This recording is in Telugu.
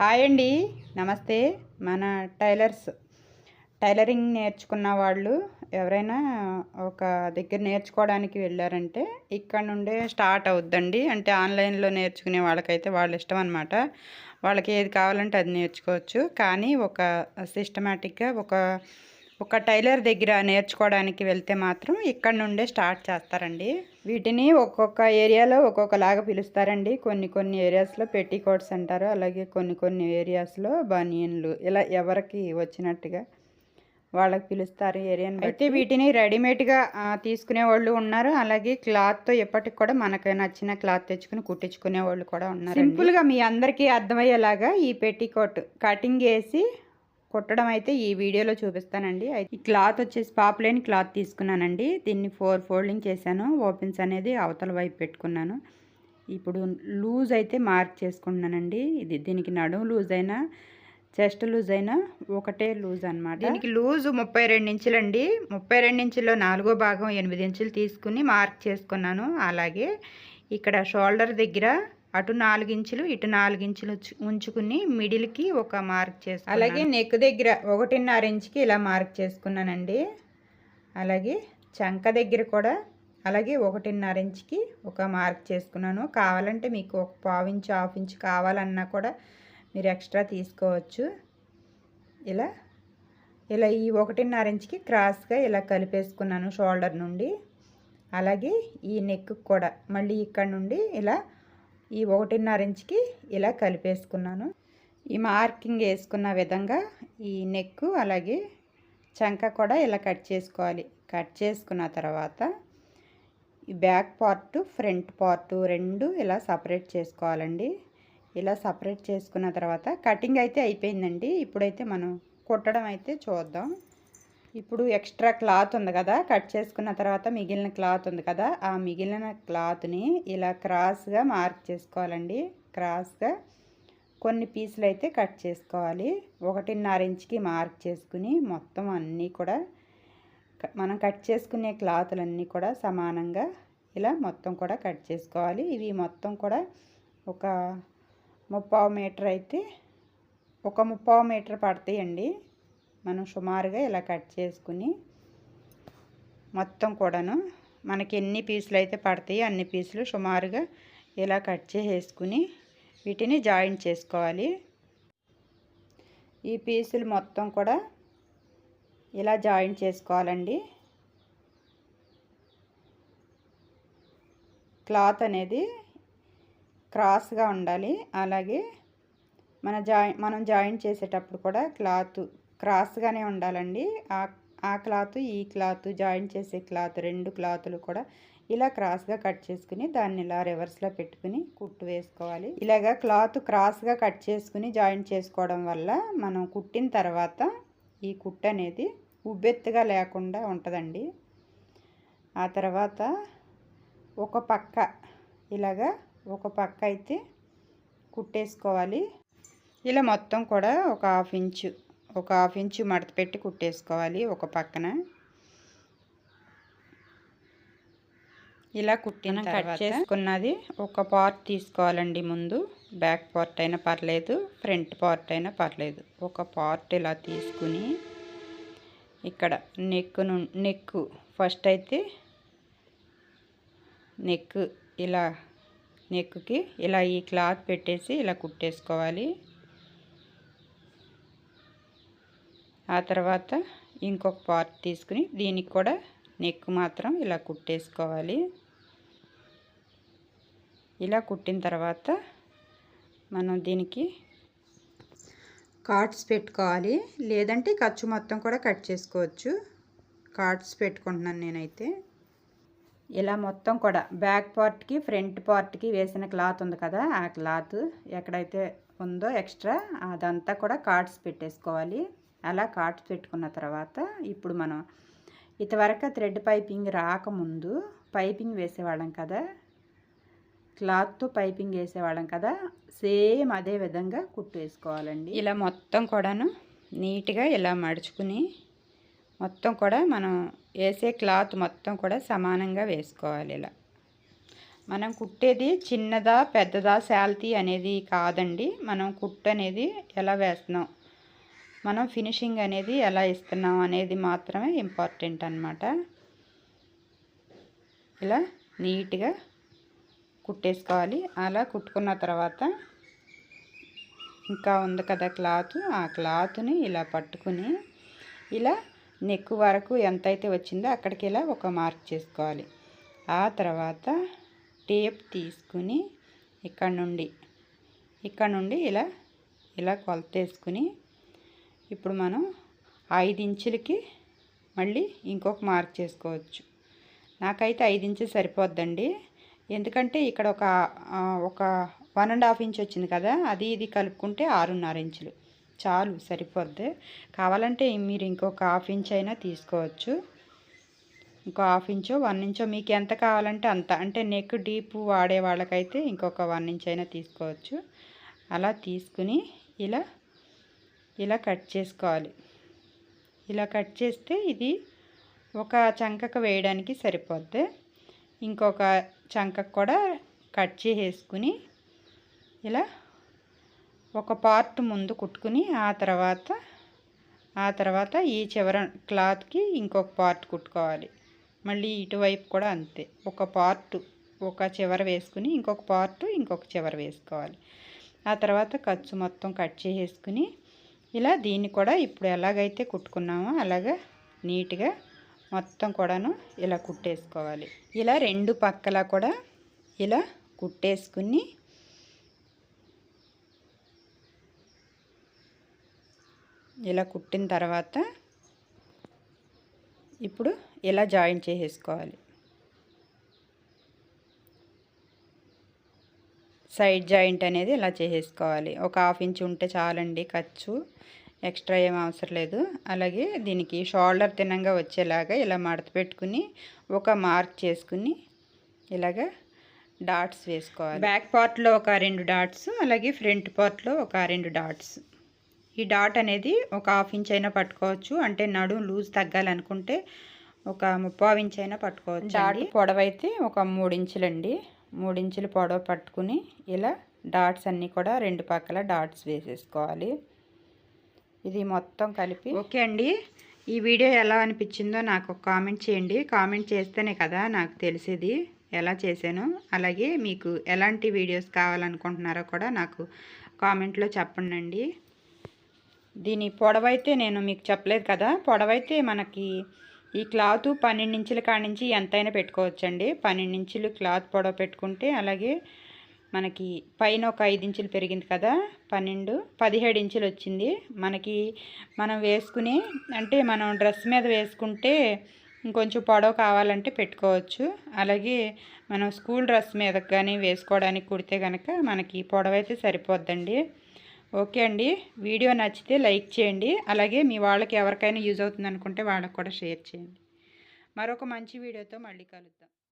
హాయ్ అండి. నమస్తే. మన టైలర్స్. టైలరింగ్ నేర్చుకున్న వాళ్ళు ఎవరైనా ఒక దగ్గర నేర్చుకోవడానికి వెళ్ళారంటే ఇక్కడ నుండే స్టార్ట్ అవుద్దండి. అంటే ఆన్లైన్లో నేర్చుకునే వాళ్ళకైతే వాళ్ళ ఇష్టం అనమాట వాళ్ళకి ఏది కావాలంటే అది నేర్చుకోవచ్చు. కానీ ఒక సిస్టమేటిక్గా ఒక ఒక టైలర్ దగ్గర నేర్చుకోవడానికి వెళ్తే మాత్రం ఇక్కడ నుండే స్టార్ట్ చేస్తారండి. వీటిని ఒక్కొక్క ఏరియాలో ఒక్కొక్కలాగా పిలుస్తారండి. కొన్ని కొన్ని ఏరియాస్లో పెట్టి కోట్స్ అంటారు. అలాగే కొన్ని కొన్ని ఏరియాస్లో బనియన్లు. ఇలా ఎవరికి వచ్చినట్టుగా వాళ్ళకి పిలుస్తారు ఏరియాని అయితే వీటిని రెడీమేడ్గా తీసుకునే వాళ్ళు ఉన్నారు. అలాగే క్లాత్తో ఎప్పటికి కూడా మనకు నచ్చిన క్లాత్ తెచ్చుకుని కుట్టించుకునే వాళ్ళు కూడా ఉన్నారు సింపుల్గా మీ అందరికీ అర్థమయ్యేలాగా ఈ పెట్టికోట్ కటింగ్ వేసి కుట్టడం అయితే ఈ వీడియోలో చూపిస్తానండి. అయితే ఈ క్లాత్ వచ్చేసి పాపులేని క్లాత్ తీసుకున్నానండి. దీన్ని ఫోర్ ఫోల్డింగ్ చేశాను. ఓపెన్స్ అనేది అవతల వైపు పెట్టుకున్నాను. ఇప్పుడు లూజ్ అయితే మార్క్ చేసుకుంటున్నానండి. ఇది దీనికి నడుము లూజ్ అయినా చెస్ట్ లూజ్ అయినా ఒకటే లూజ్ అనమాట దీనికి లూజ్ ముప్పై రెండు ఇంచులండి. ముప్పై రెండు ఇంచుల్లో నాలుగో భాగం ఎనిమిది ఇంచులు తీసుకుని మార్క్ చేసుకున్నాను. అలాగే ఇక్కడ షోల్డర్ దగ్గర అటు నాలుగించులు ఇటు నాలుగించులు ఉంచుకుని మిడిల్కి ఒక మార్క్ చేసుకు అలాగే నెక్ దగ్గర ఒకటిన్నర ఇంచుకి ఇలా మార్క్ చేసుకున్నానండి. అలాగే చంక దగ్గర కూడా అలాగే ఒకటిన్నర ఇంచుకి ఒక మార్క్ చేసుకున్నాను. కావాలంటే మీకు ఒక పావు ఇంచు హాఫ్ ఇంచు కావాలన్నా కూడా మీరు ఎక్స్ట్రా తీసుకోవచ్చు. ఇలా ఇలా ఈ ఒకటిన్నర ఇంచుకి క్రాస్గా ఇలా కలిపేసుకున్నాను షోల్డర్ నుండి. అలాగే ఈ నెక్ కూడా మళ్ళీ ఇక్కడ నుండి ఇలా ఈ ఒకటిన్నర ఇంచుకి ఇలా కలిపేసుకున్నాను. ఈ మార్కింగ్ వేసుకున్న విధంగా ఈ నెక్ అలాగే చంక కూడా ఇలా కట్ చేసుకోవాలి. కట్ చేసుకున్న తర్వాత ఈ బ్యాక్ పార్ట్ ఫ్రంట్ పార్ట్ రెండు ఇలా సపరేట్ చేసుకోవాలండి. ఇలా సపరేట్ చేసుకున్న తర్వాత కటింగ్ అయితే అయిపోయిందండి. ఇప్పుడైతే మనం కుట్టడం అయితే చూద్దాం. ఇప్పుడు ఎక్స్ట్రా క్లాత్ ఉంది కదా కట్ చేసుకున్న తర్వాత మిగిలిన క్లాత్ ఉంది కదా ఆ మిగిలిన క్లాత్ని ఇలా క్రాస్గా మార్క్ చేసుకోవాలండి. క్రాస్గా కొన్ని పీసులు అయితే కట్ చేసుకోవాలి. ఒకటిన్నర ఇంచుకి మార్క్ చేసుకుని మొత్తం అన్నీ కూడా మనం కట్ చేసుకునే క్లాతులన్నీ కూడా సమానంగా ఇలా మొత్తం కూడా కట్ చేసుకోవాలి. ఇవి మొత్తం కూడా ఒక ముప్పావు మీటర్ అయితే ఒక ముప్పావు మీటర్ పడతాయండి. మనం సుమారుగా ఇలా కట్ చేసుకుని మొత్తం కూడాను మనకి ఎన్ని పీసులు అయితే పడతాయి అన్ని పీసులు సుమారుగా ఇలా కట్ చేసేసుకుని వీటిని జాయింట్ చేసుకోవాలి. ఈ పీసులు మొత్తం కూడా ఇలా జాయింట్ చేసుకోవాలండి. క్లాత్ అనేది క్రాస్గా ఉండాలి. అలాగే మన జాయి మనం జాయింట్ చేసేటప్పుడు కూడా క్లాత్ క్రాస్గానే ఉండాలండి. ఆ ఆ క్లాత్ ఈ క్లాత్ జాయింట్ చేసే క్లాత్ రెండు క్లాతులు కూడా ఇలా క్రాస్గా కట్ చేసుకుని దాన్ని ఇలా రివర్స్లో పెట్టుకుని కుట్టు వేసుకోవాలి. ఇలాగా క్లాత్ క్రాస్గా కట్ చేసుకుని జాయింట్ చేసుకోవడం వల్ల మనం కుట్టిన తర్వాత ఈ కుట్టు అనేది ఉబ్బెత్తుగా లేకుండా ఉంటుందండి. ఆ తర్వాత ఒక పక్క ఇలాగా ఒక పక్క అయితే కుట్టేసుకోవాలి. ఇలా మొత్తం కూడా ఒక హాఫ్ ఇంచు ఒక హాఫ్ ఇంచు మడత పెట్టి కుట్టేసుకోవాలి ఒక పక్కన. ఇలా కుట్టిన కట్ చేసుకున్నది ఒక పార్ట్ తీసుకోవాలండి ముందు. బ్యాక్ పార్ట్ అయినా పర్లేదు ఫ్రంట్ పార్ట్ అయినా పర్లేదు. ఒక పార్ట్ ఇలా తీసుకుని ఇక్కడ నెక్ను నెక్ ఫస్ట్ అయితే నెక్ ఇలా నెక్కి ఇలా ఈ క్లాత్ పెట్టేసి ఇలా కుట్టేసుకోవాలి. ఆ తర్వాత ఇంకొక పార్ట్ తీసుకుని దీనికి కూడా నెక్ మాత్రం ఇలా కుట్టేసుకోవాలి. ఇలా కుట్టిన తర్వాత మనం దీనికి కార్డ్స్ పెట్టుకోవాలి. లేదంటే ఖర్చు మొత్తం కూడా కట్ చేసుకోవచ్చు. కార్డ్స్ పెట్టుకుంటున్నాను నేనైతే. ఇలా మొత్తం కూడా బ్యాక్ పార్ట్కి ఫ్రంట్ పార్ట్కి వేసిన క్లాత్ ఉంది కదా ఆ క్లాత్ ఎక్కడైతే ఉందో ఎక్స్ట్రా అదంతా కూడా కార్డ్స్ పెట్టేసుకోవాలి. అలా కాటు పెట్టుకున్న తర్వాత ఇప్పుడు మనం ఇంతవరకు థ్రెడ్ పైపింగ్ రాకముందు పైపింగ్ వేసేవాళ్ళం కదా. క్లాత్తో పైపింగ్ వేసేవాళ్ళం కదా. సేమ్ అదే విధంగా కుట్టు వేసుకోవాలండి. ఇలా మొత్తం కూడాను నీట్గా ఇలా మడుచుకుని మొత్తం కూడా మనం వేసే క్లాత్ మొత్తం కూడా సమానంగా వేసుకోవాలి ఇలా. మనం కుట్టేది చిన్నదా పెద్దదా శాల్తీ అనేది కాదండి. మనం కుట్టు అనేది ఎలా వేస్తున్నాం? మనం ఫినిషింగ్ అనేది ఎలా ఇస్తున్నాం అనేది మాత్రమే ఇంపార్టెంట్ అనమాట ఇలా నీట్గా కుట్టేసుకోవాలి. అలా కుట్టుకున్న తర్వాత ఇంకా ఉంది కదా క్లాత్. ఆ క్లాత్ని ఇలా పట్టుకుని ఇలా నెక్ వరకు ఎంతైతే వచ్చిందో అక్కడికి ఇలా ఒక మార్క్ చేసుకోవాలి. ఆ తర్వాత టేప్ తీసుకుని ఇక్కడ నుండి ఇక్కడ నుండి ఇలా ఇలా కొలతేసుకుని ఇప్పుడు మనం ఐదు ఇంచులకి మళ్ళీ ఇంకొక మార్క్ చేసుకోవచ్చు. నాకైతే ఐదు ఇంచులు సరిపోద్దండి. ఎందుకంటే ఇక్కడ ఒక ఒక వన్ అండ్ హాఫ్ ఇంచ్ వచ్చింది కదా అది ఇది కలుపుకుంటే ఆరున్నర ఇంచులు. చాలు సరిపోద్ది. కావాలంటే మీరు ఇంకొక హాఫ్ ఇంచ్ అయినా తీసుకోవచ్చు. ఇంకో హాఫ్ ఇంచో వన్ ఇంచో మీకు ఎంత కావాలంటే అంత. అంటే నెక్ డీప్ వాడే వాళ్ళకైతే ఇంకొక వన్ ఇంచ్ అయినా తీసుకోవచ్చు. అలా తీసుకుని ఇలా ఇలా కట్ చేసుకోవాలి. ఇలా కట్ చేస్తే ఇది ఒక చంకకు వేయడానికి సరిపోద్ది. ఇంకొక చంకకు కూడా కట్ చేసేసుకుని ఇలా ఒక పార్ట్ ముందు కుట్టుకుని ఆ తర్వాత ఆ తర్వాత ఈ చివర క్లాత్కి ఇంకొక పార్ట్ కుట్టుకోవాలి. మళ్ళీ ఇటువైపు కూడా అంతే. ఒక పార్ట్ ఒక చివర వేసుకుని ఇంకొక పార్ట్ ఇంకొక చివర వేసుకోవాలి. ఆ తర్వాత ఖర్చు మొత్తం కట్ చేసేసుకుని ఇలా దీన్ని కూడా ఇప్పుడు ఎలాగైతే కుట్టుకున్నామో అలాగా నీట్గా మొత్తం కూడాను ఇలా కుట్టేసుకోవాలి. ఇలా రెండు పక్కల కూడా ఇలా కుట్టేసుకుని ఇలా కుట్టిన తర్వాత ఇప్పుడు ఇలా జాయిన్ చేసేసుకోవాలి. సైడ్ జాయింట్ అనేది ఇలా చేసేసుకోవాలి. ఒక హాఫ్ ఇంచ్ ఉంటే చాలండి ఖర్చు. ఎక్స్ట్రా ఏం అవసరం లేదు. అలాగే దీనికి షోల్డర్ తినంగా వచ్చేలాగా ఇలా మడత పెట్టుకుని ఒక మార్క్ చేసుకుని ఇలాగా డాట్స్ వేసుకోవాలి. బ్యాక్ పార్ట్లో ఒక రెండు డాట్స్ అలాగే ఫ్రంట్ పార్ట్లో ఒక రెండు డాట్స్. ఈ డాట్ అనేది ఒక హాఫ్ ఇంచ్ అయినా పట్టుకోవచ్చు. అంటే నడుం లూజ్ తగ్గాలనుకుంటే ఒక ముప్పావు ఇంచ్ అయినా పట్టుకోవచ్చు డాట్ పొడవైతే ఒక మూడు ఇంచులండి. మూడు ఇంచులు పొడవ పట్టుకుని ఇలా డాట్స్ అన్నీ కూడా రెండు పక్కల డాట్స్ వేసేసుకోవాలి. ఇది మొత్తం కలిపి ఓకే అండి. ఈ వీడియో ఎలా అనిపించిందో నాకు కామెంట్ చేయండి. కామెంట్ చేస్తేనే కదా నాకు తెలిసేది ఎలా చేశాను. అలాగే మీకు ఎలాంటి వీడియోస్ కావాలనుకుంటున్నారో కూడా నాకు కామెంట్లో చెప్పండి దీని పొడవైతే నేను మీకు చెప్పలేదు కదా. పొడవైతే మనకి ఈ క్లాత్ పన్నెండు ఇంచుల కాడ నుంచి ఎంతైనా పెట్టుకోవచ్చండి. పన్నెండు ఇంచులు క్లాత్ పొడవ పెట్టుకుంటే అలాగే మనకి పైన ఒక ఐదు ఇంచులు పెరిగింది కదా పన్నెండు పదిహేడు ఇంచులు వచ్చింది. మనకి మనం వేసుకుని అంటే మనం డ్రెస్ మీద వేసుకుంటే ఇంకొంచెం పొడవు కావాలంటే పెట్టుకోవచ్చు. అలాగే మనం స్కూల్ డ్రెస్ మీద కానీ వేసుకోవడానికి కుడితే కనుక మనకి పొడవైతే సరిపోద్దండి. ఓకే అండి. వీడియో నచ్చితే లైక్ చేయండి. అలాగే మీ వాళ్ళకి ఎవరికైనా యూజ్ అవుతుంది అనుకుంటే వాళ్ళకి కూడా షేర్ చేయండి. మరొక మంచి వీడియోతో మళ్ళీ కలుద్దాం.